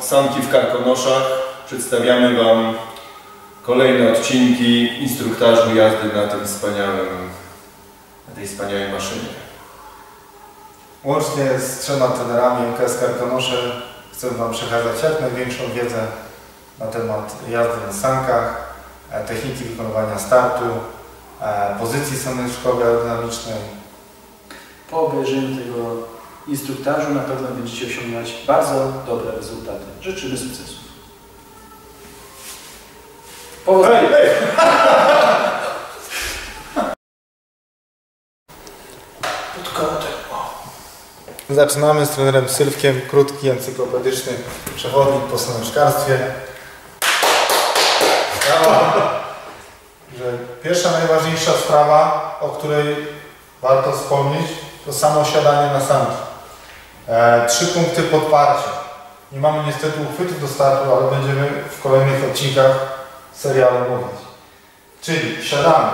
sanki w Karkonoszach. Przedstawiamy Wam kolejne odcinki instruktażu jazdy na tym wspaniałym, na tej wspaniałej maszynie. Łącznie z trzema trenerami MKS Karkonosze chcę Wam przekazać jak największą wiedzę na temat jazdy na sankach, e, techniki wykonywania startu, e, pozycji saneczkowej aerodynamicznej. Po obejrzeniu tego instruktażu na pewno będziecie osiągać bardzo dobre rezultaty. Życzymy sukcesów. Powodzenia! Pod kątem. O. Zaczynamy z trenerem Sylwkiem, krótki, encyklopedyczny przewodnik po saneczkarstwie. Sprawa, że pierwsza najważniejsza sprawa, o której warto wspomnieć, to samo siadanie na sanki. E, trzy punkty podparcia. Nie mamy niestety uchwytów do startu, ale będziemy w kolejnych odcinkach serialu mówić. Czyli siadamy,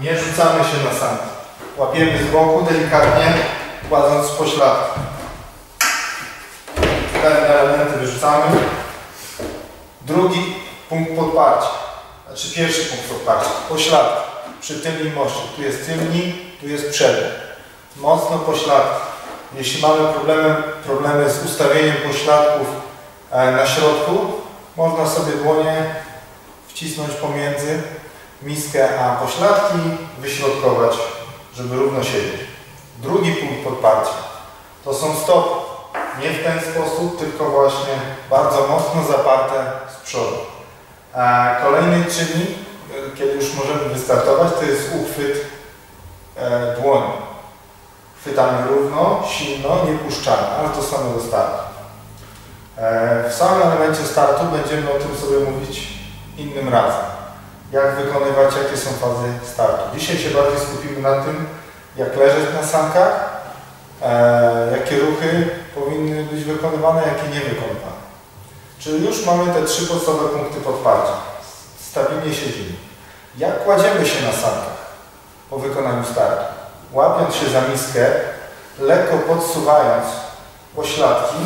nie rzucamy się na sanki. Łapiemy z boku delikatnie, kładąc z pośladku. Pewne elementy wyrzucamy. Drugi punkt podparcia. Znaczy pierwszy punkt podparcia. Pośladki. Przy tylnym moście. Tu jest tylni, tu jest przedni. Mocno pośladki. Jeśli mamy problemy, problemy z ustawieniem pośladków e, na środku, można sobie dłonie wcisnąć pomiędzy miskę a pośladki, wyśrodkować, żeby równo siedzieć. Drugi punkt podparcia to są stopy. Nie w ten sposób, tylko właśnie bardzo mocno zaparte z przodu. E, Kolejny czynnik, e, kiedy już możemy wystartować, to jest uchwyt dłoni. Chwytamy równo, silno, nie puszczamy, samo do startu. E, W samym elemencie startu będziemy o tym sobie mówić innym razem. Jak wykonywać, jakie są fazy startu. Dzisiaj się bardziej skupimy na tym, jak leżeć na sankach, e, jakie ruchy powinny być wykonywane, jakie nie wykonywane. Czyli już mamy te trzy podstawowe punkty podparcia. Stabilnie siedzimy. Jak kładziemy się na sankach po wykonaniu startu? Łapiąc się za miskę, lekko podsuwając pośladki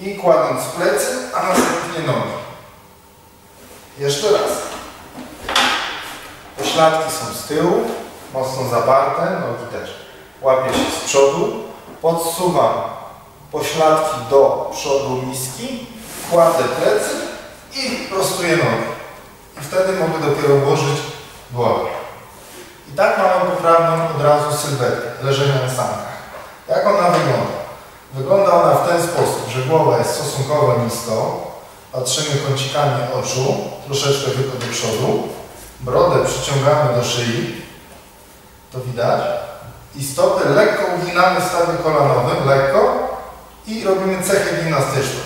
i kładąc plecy, a następnie nogi. Jeszcze raz. Pośladki są z tyłu, mocno zaparte, nogi też. Łapię się z przodu, podsuwam pośladki do przodu miski, kładę plecy i prostuję nogi. I wtedy mogę dopiero włożyć głowę. I tak mamy poprawną od razu sylwetkę leżenia na sankach. Jak ona wygląda? Wygląda ona w ten sposób, że głowa jest stosunkowo nisko, patrzymy kącikami oczu, troszeczkę tylko do przodu, brodę przyciągamy do szyi, to widać, i stopy lekko uginamy w stawie kolanowym, lekko i robimy cechę gimnastyczną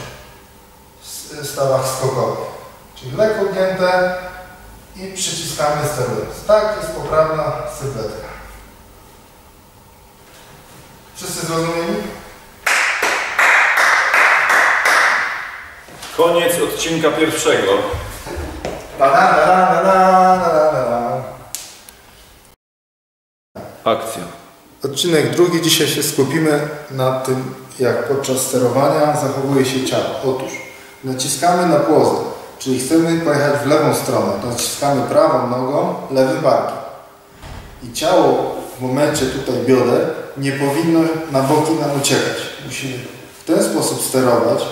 w stawach skokowych. Czyli lekko ugięte i przyciskamy sterując. Tak jest poprawna sylwetka. Wszyscy zrozumieli? Koniec odcinka pierwszego. Akcja. Odcinek drugi. Dzisiaj się skupimy na tym, jak podczas sterowania zachowuje się ciało. Otóż naciskamy na płozę, czyli chcemy pojechać w lewą stronę. Naciskamy prawą nogą, lewym barkiem. I ciało w momencie tutaj bioder nie powinno na boki nam uciekać. Musimy w ten sposób sterować.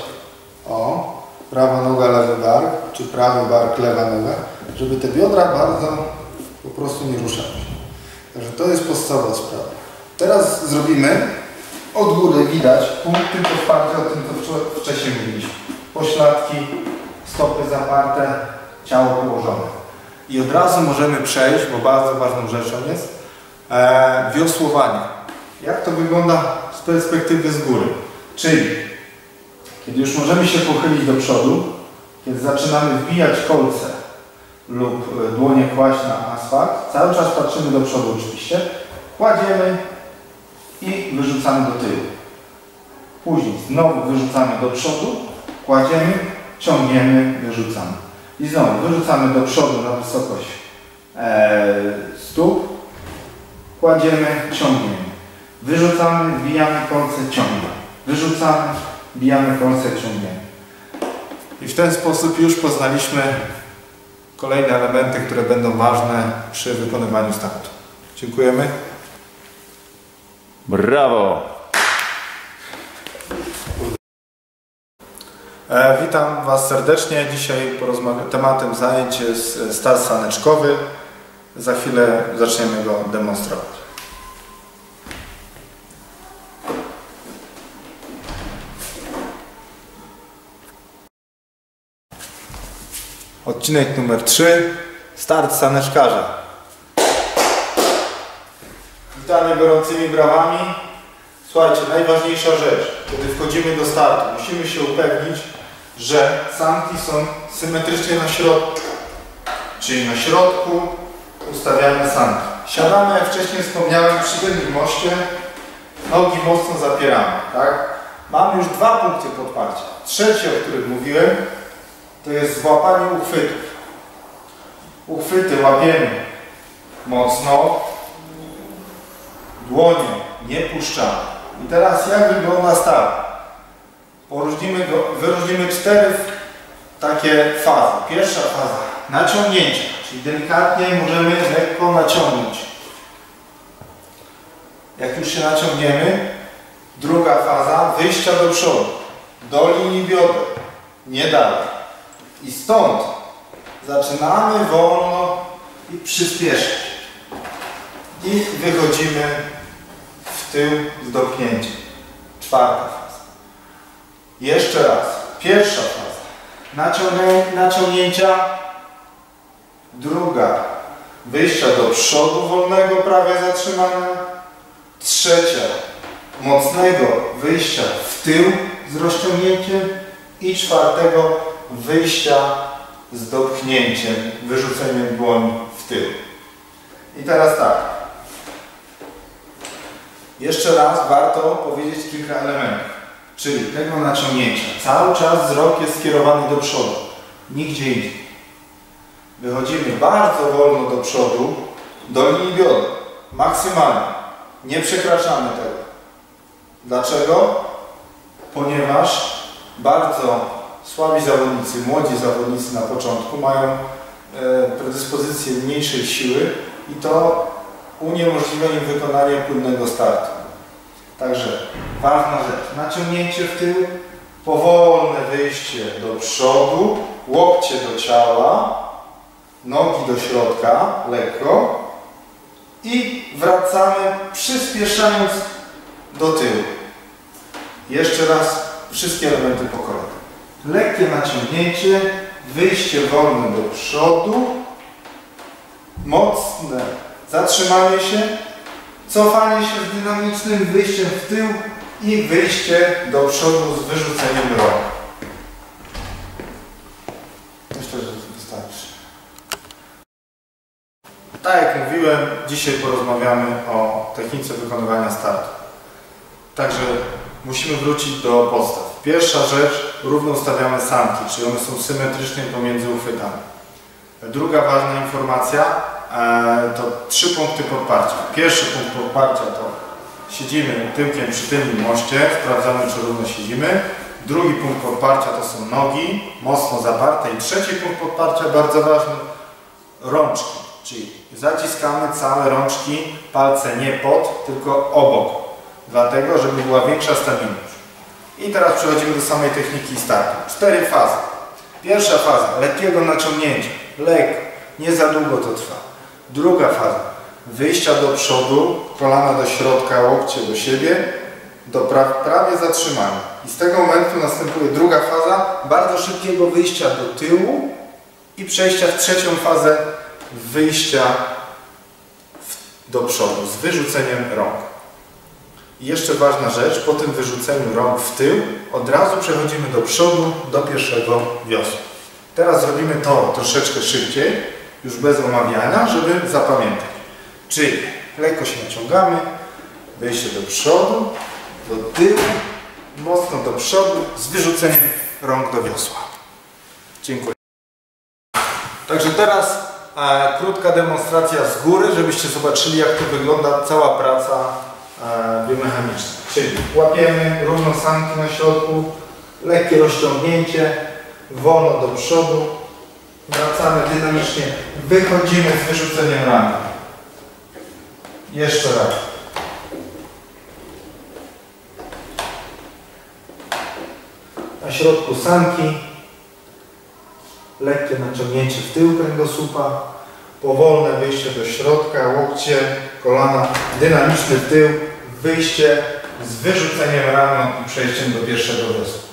O, prawa noga, lewy bark, czy prawy bark, lewa noga, żeby te biodra bardzo po prostu nie ruszały. Także to jest podstawowa sprawa. Teraz zrobimy, od góry widać punkty podparcia, o tym wczo- wcześniej mówiliśmy. Pośladki, stopy zaparte, ciało położone. I od razu możemy przejść, bo bardzo ważną rzeczą jest, e, wiosłowanie. Jak to wygląda z perspektywy z góry? Czyli, kiedy już możemy się pochylić do przodu, kiedy zaczynamy wbijać kolce lub e, dłonie kłaść na asfalt, cały czas patrzymy do przodu oczywiście, kładziemy i wyrzucamy do tyłu. Później znowu wyrzucamy do przodu, kładziemy, ciągniemy, wyrzucamy. I znowu wyrzucamy do przodu na wysokość e, stóp, kładziemy, ciągniemy. Wyrzucamy, wbijamy kolce, ciągniemy. Wyrzucamy, wbijamy kolce, ciągniemy. I w ten sposób już poznaliśmy kolejne elementy, które będą ważne przy wykonywaniu startu. Dziękujemy. Brawo! Witam Was serdecznie. Dzisiaj tematem zajęć jest e, start saneczkowy. Za chwilę zaczniemy go demonstrować. Odcinek numer 3. Start saneczkarza. Witamy gorącymi brawami. Słuchajcie, najważniejsza rzecz, kiedy wchodzimy do startu, musimy się upewnić, że sanki są symetrycznie na środku. Czyli na środku ustawiamy sanki. Siadamy, jak wcześniej wspomniałem, przy tym moście, nogi mocno zapieramy, tak? Mamy już dwa punkty podparcia. Trzeci, o którym mówiłem, to jest złapanie uchwytów. Uchwyty łapiemy mocno, dłonie nie puszczamy. I teraz jak wygląda start? Poróżnimy wyróżnimy cztery takie fazy. Pierwsza faza naciągnięcia, czyli delikatnie możemy lekko naciągnąć. Jak już się naciągniemy, druga faza wyjścia do przodu, do linii bioder, nie dalej. I stąd zaczynamy wolno i przyspieszać. I wychodzimy w tył z dopnięciem. Czwarta. Jeszcze raz. Pierwsza faza. Naciągnię- naciągnięcia. Druga. Wyjścia do przodu wolnego, prawie zatrzymania. Trzecia. Mocnego wyjścia w tył z rozciągnięciem. I czwartego wyjścia z dopchnięciem, wyrzuceniem dłoni w tył. I teraz tak. Jeszcze raz warto powiedzieć kilka elementów. Czyli tego naciągnięcia. Cały czas wzrok jest skierowany do przodu. Nigdzie indziej. Wychodzimy bardzo wolno do przodu, do linii bioder. Maksymalnie. Nie przekraczamy tego. Dlaczego? Ponieważ bardzo słabi zawodnicy, młodzi zawodnicy na początku mają e, predyspozycję mniejszej siły i to uniemożliwia im wykonanie płynnego startu. Także ważna rzecz, naciągnięcie w tył, powolne wyjście do przodu, łokcie do ciała, nogi do środka, lekko i wracamy przyspieszając do tyłu. Jeszcze raz wszystkie elementy po kolei. Lekkie naciągnięcie, wyjście wolne do przodu, mocne zatrzymanie się, cofanie się z dynamicznym wyjściem w tył i wyjście do przodu z wyrzuceniem rąk. Myślę, że to wystarczy. Tak jak mówiłem, dzisiaj porozmawiamy o technice wykonywania startu. Także musimy wrócić do podstaw. Pierwsza rzecz, równo ustawiamy sanki, czyli one są symetrycznie pomiędzy uchwytami. Druga ważna informacja to trzy punkty podparcia. Pierwszy punkt podparcia to siedzimy tyłkiem przy tylnym moście, sprawdzamy czy równo siedzimy. Drugi punkt podparcia to są nogi, mocno zaparte. I trzeci punkt podparcia, bardzo ważny, rączki. Czyli zaciskamy całe rączki, palce nie pod, tylko obok. Dlatego, żeby była większa stabilność. I teraz przechodzimy do samej techniki startu. Cztery fazy. Pierwsza faza, lekkiego naciągnięcia. Lekko, nie za długo to trwa. Druga faza, wyjścia do przodu, kolana do środka, łokcie do siebie, do pra prawie zatrzymania. I z tego momentu następuje druga faza, bardzo szybkiego wyjścia do tyłu i przejścia w trzecią fazę wyjścia w, do przodu z wyrzuceniem rąk. I jeszcze ważna rzecz, po tym wyrzuceniu rąk w tył, od razu przechodzimy do przodu, do pierwszego wiosła. Teraz zrobimy to troszeczkę szybciej, już bez omawiania, żeby zapamiętać. Czyli lekko się naciągamy, wejście do przodu, do tyłu, mocno do przodu, z wyrzuceniem rąk do wiosła. Dziękuję. Także teraz e, krótka demonstracja z góry, żebyście zobaczyli jak to wygląda cała praca e, biomechaniczna. Czyli łapiemy równo sanki na środku, lekkie rozciągnięcie, wolno do przodu, wracamy dynamicznie, wychodzimy z wyrzuceniem ramion. Jeszcze raz. Na środku sanki, lekkie naciągnięcie w tył kręgosłupa, powolne wyjście do środka, łokcie, kolana, dynamiczny tył, wyjście z wyrzuceniem ramion i przejściem do pierwszego. Super.